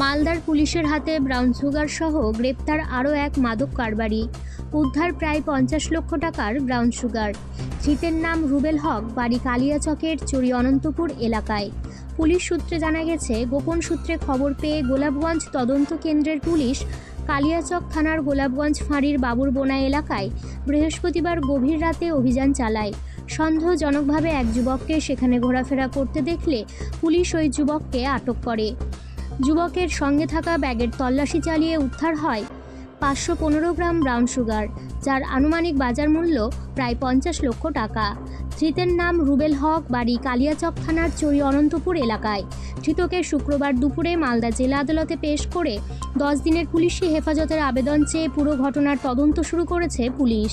মালদার পুলিশের হাতে ব্রাউন সুগার সহ গ্রেপ্তার আরও এক মাদক কারবারি। উদ্ধার প্রায় পঞ্চাশ লক্ষ টাকার ব্রাউন সুগার। ধৃতের নাম রুবেল হক, বাড়ি কালিয়াচকের চুরি অনন্তপুর এলাকায়। পুলিশ সূত্রে জানা গেছে, গোপন সূত্রে খবর পেয়ে গোলাপগঞ্জ তদন্ত কেন্দ্রের পুলিশ কালিয়াচক থানার গোলাপগঞ্জ ফাঁড়ির বাবুরবোনা এলাকায় বৃহস্পতিবার গভীর রাতে অভিযান চালায়। সন্দেহজনকভাবে এক যুবককে সেখানে ঘোরাফেরা করতে দেখলে পুলিশ ওই যুবককে আটক করে। যুবকের সঙ্গে থাকা ব্যাগের তল্লাশি চালিয়ে উদ্ধার হয় পাঁচশো পনেরো গ্রাম ব্রাউন সুগার, যার আনুমানিক বাজার মূল্য প্রায় পঞ্চাশ লক্ষ টাকা। ধৃতের নাম রুবেল হক, বাড়ি কালিয়াচক থানার চরি অনন্তপুর এলাকায়। ধৃতকে শুক্রবার দুপুরে মালদা জেলা আদালতে পেশ করে দশ দিনের পুলিশি হেফাজতের আবেদন চেয়ে পুরো ঘটনার তদন্ত শুরু করেছে পুলিশ।